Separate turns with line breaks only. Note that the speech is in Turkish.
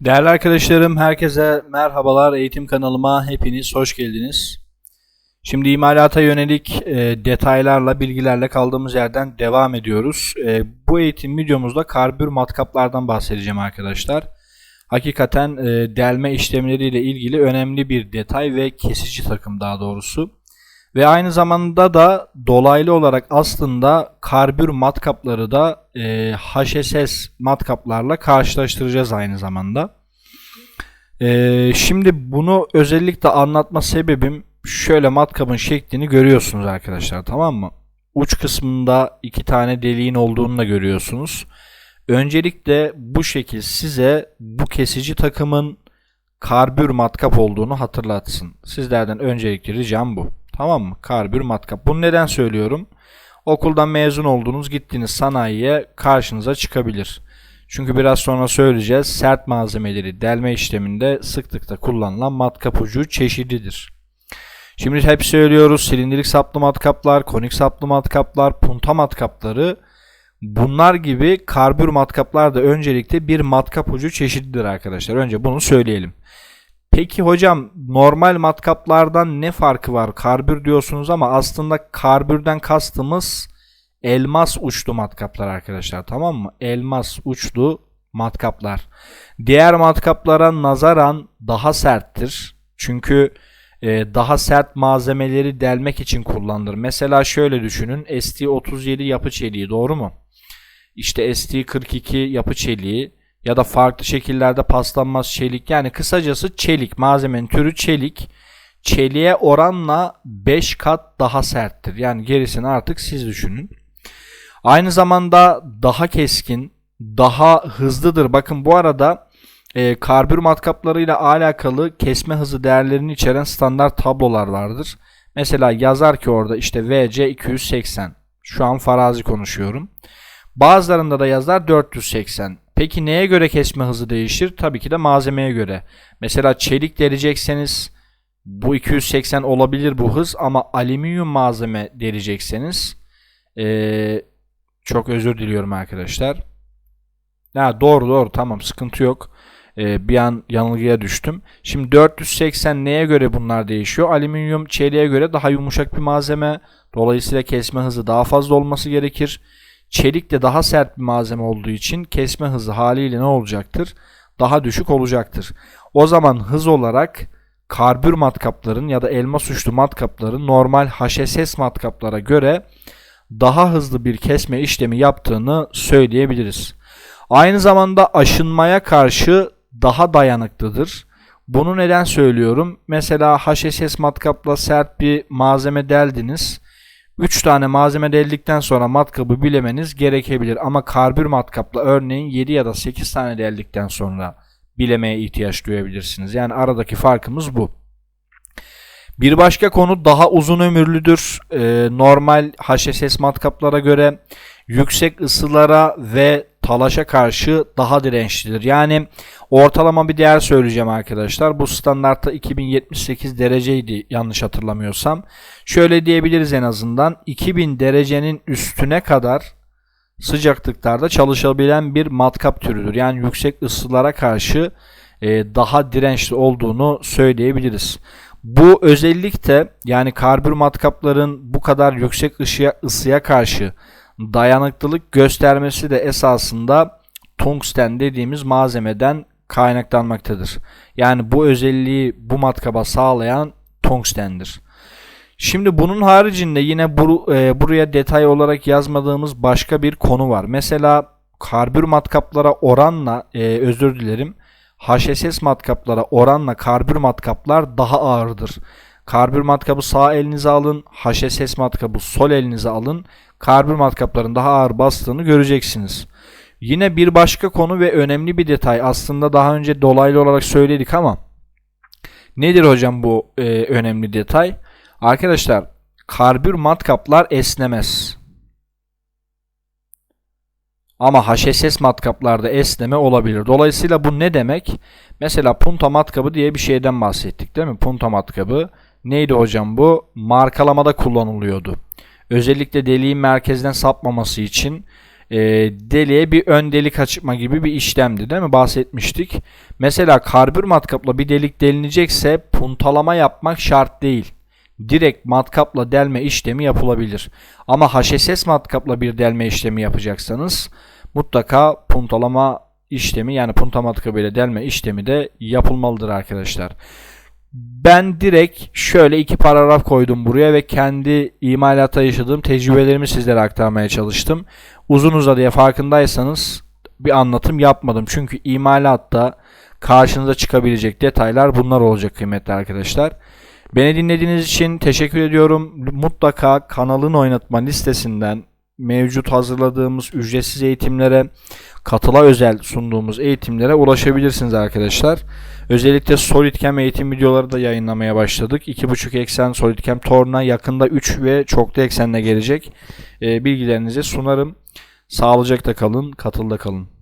Değerli arkadaşlarım, herkese merhabalar. Eğitim kanalıma hepiniz hoş geldiniz. Şimdi imalata yönelik e, detaylarla, bilgilerle kaldığımız yerden devam ediyoruz. E, bu eğitim videomuzda karbür matkaplardan bahsedeceğim arkadaşlar. Hakikaten e, delme işlemleriyle ilgili önemli bir detay ve kesici takım daha doğrusu. Ve aynı zamanda da dolaylı olarak aslında karbür matkapları da e, HSS matkaplarla karşılaştıracağız aynı zamanda. E, şimdi bunu özellikle anlatma sebebim şöyle matkabın şeklini görüyorsunuz arkadaşlar tamam mı? Uç kısmında iki tane deliğin olduğunu da görüyorsunuz. Öncelikle bu şekil size bu kesici takımın karbür matkap olduğunu hatırlatsın. Sizlerden öncelikli ricam bu. Tamam mı? Karbür matkap. Bunu neden söylüyorum? Okuldan mezun oldunuz gittiniz sanayiye karşınıza çıkabilir. Çünkü biraz sonra söyleyeceğiz. Sert malzemeleri delme işleminde sıklıkla kullanılan matkap ucu çeşididir. Şimdi hep söylüyoruz silindirik saplı matkaplar, konik saplı matkaplar, punta matkapları bunlar gibi karbür matkaplar da öncelikle bir matkap ucu çeşididir arkadaşlar. Önce bunu söyleyelim. Peki hocam normal matkaplardan ne farkı var? Karbür diyorsunuz ama aslında karbürden kastımız elmas uçlu matkaplar arkadaşlar tamam mı? Elmas uçlu matkaplar. Diğer matkaplara nazaran daha serttir. Çünkü e, daha sert malzemeleri delmek için kullanılır. Mesela şöyle düşünün ST37 yapı çeliği doğru mu? İşte ST42 yapı çeliği ya da farklı şekillerde paslanmaz çelik. Yani kısacası çelik. Malzemenin türü çelik. Çeliğe oranla 5 kat daha serttir. Yani gerisini artık siz düşünün. Aynı zamanda daha keskin, daha hızlıdır. Bakın bu arada e, karbür matkaplarıyla alakalı kesme hızı değerlerini içeren standart tablolar vardır. Mesela yazar ki orada işte VC 280. Şu an farazi konuşuyorum. Bazılarında da yazar 480. Peki neye göre kesme hızı değişir? Tabii ki de malzemeye göre. Mesela çelik delecekseniz bu 280 olabilir bu hız ama alüminyum malzeme delecekseniz ee, çok özür diliyorum arkadaşlar. Ha, doğru doğru tamam sıkıntı yok. Ee, bir an yanılgıya düştüm. Şimdi 480 neye göre bunlar değişiyor? Alüminyum çeliğe göre daha yumuşak bir malzeme. Dolayısıyla kesme hızı daha fazla olması gerekir. Çelik de daha sert bir malzeme olduğu için kesme hızı haliyle ne olacaktır? Daha düşük olacaktır. O zaman hız olarak karbür matkapların ya da elma suçlu matkapların normal HSS matkaplara göre daha hızlı bir kesme işlemi yaptığını söyleyebiliriz. Aynı zamanda aşınmaya karşı daha dayanıklıdır. Bunu neden söylüyorum? Mesela HSS matkapla sert bir malzeme deldiniz. 3 tane malzeme deldikten sonra matkabı bilemeniz gerekebilir. Ama karbür matkapla örneğin 7 ya da 8 tane deldikten sonra bilemeye ihtiyaç duyabilirsiniz. Yani aradaki farkımız bu. Bir başka konu daha uzun ömürlüdür. Ee, normal HSS matkaplara göre yüksek ısılara ve talaşa karşı daha dirençlidir. Yani ortalama bir değer söyleyeceğim arkadaşlar. Bu standartta 2078 dereceydi yanlış hatırlamıyorsam. Şöyle diyebiliriz en azından 2000 derecenin üstüne kadar sıcaklıklarda çalışabilen bir matkap türüdür. Yani yüksek ısılara karşı e, daha dirençli olduğunu söyleyebiliriz. Bu özellikle yani karbür matkapların bu kadar yüksek ışıya, ısıya karşı dayanıklılık göstermesi de esasında tungsten dediğimiz malzemeden kaynaklanmaktadır. Yani bu özelliği bu matkaba sağlayan tungstendir. Şimdi bunun haricinde yine bur e, buraya detay olarak yazmadığımız başka bir konu var. Mesela karbür matkaplara oranla e, özür dilerim HSS matkaplara oranla karbür matkaplar daha ağırdır. Karbür matkabı sağ elinize alın, HSS matkabı sol elinize alın. Karbür matkapların daha ağır bastığını göreceksiniz. Yine bir başka konu ve önemli bir detay aslında daha önce dolaylı olarak söyledik ama nedir hocam bu e, önemli detay? Arkadaşlar karbür matkaplar esnemez. Ama HSS matkaplarda esneme olabilir. Dolayısıyla bu ne demek? Mesela punta matkabı diye bir şeyden bahsettik değil mi? Punta matkabı neydi hocam bu? Markalamada kullanılıyordu. Özellikle deliğin merkezden sapmaması için e, deliğe bir ön delik açma gibi bir işlemdi değil mi? Bahsetmiştik. Mesela karbür matkapla bir delik delinecekse puntalama yapmak şart değil. Direkt matkapla delme işlemi yapılabilir. Ama HSS matkapla bir delme işlemi yapacaksanız mutlaka puntalama işlemi yani punta matkabıyla delme işlemi de yapılmalıdır arkadaşlar. Ben direkt şöyle iki paragraf koydum buraya ve kendi imalata yaşadığım tecrübelerimi sizlere aktarmaya çalıştım. Uzun uzadıya farkındaysanız bir anlatım yapmadım. Çünkü imalatta karşınıza çıkabilecek detaylar bunlar olacak kıymetli arkadaşlar. Beni dinlediğiniz için teşekkür ediyorum. Mutlaka kanalın oynatma listesinden mevcut hazırladığımız ücretsiz eğitimlere, katıla özel sunduğumuz eğitimlere ulaşabilirsiniz arkadaşlar. Özellikle SolidCam eğitim videoları da yayınlamaya başladık. 2.5 eksen SolidCam Torna yakında 3 ve çoklu eksenle gelecek. Ee, bilgilerinizi sunarım. Sağlıcakla kalın, katılda kalın.